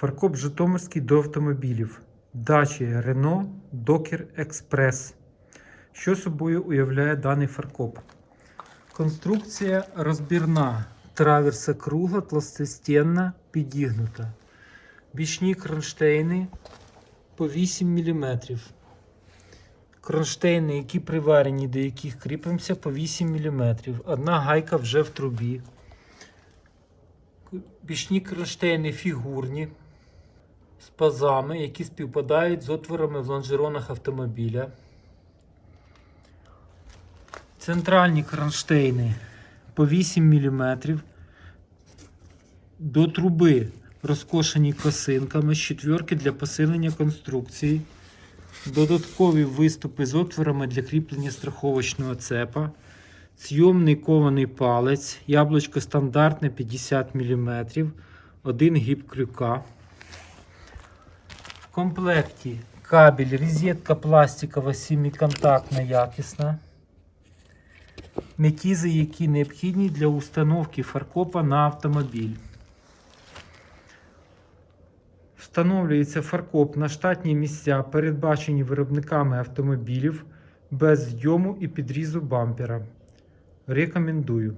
Фаркоп Житомирський до автомобілів. Дачі Renault Docker Express. Що собою уявляє даний фаркоп? Конструкція розбірна. Траверса кругла, тластостінна, підігнута. Бічні кронштейни по 8 мм. Кронштейни, які приварені, до яких кріпимося, по 8 мм. Одна гайка вже в трубі. Бічні кронштейни фігурні з пазами, які співпадають з отворами в лонжеронах автомобіля. Центральні кронштейни по 8 мм. До труби розкошені косинками з четверки для посилення конструкції. Додаткові виступи з отворами для кріплення страховочного цепа. Зйомний кований палець, яблучко стандартне 50 мм, один гіб крюка. В комплекті кабель, розетка пластикова, семиконтактна, якісна. Метізи, які необхідні для установки фаркопа на автомобіль. Встановлюється фаркоп на штатні місця, передбачені виробниками автомобілів без зйому і підрізу бампера. Рекомендую.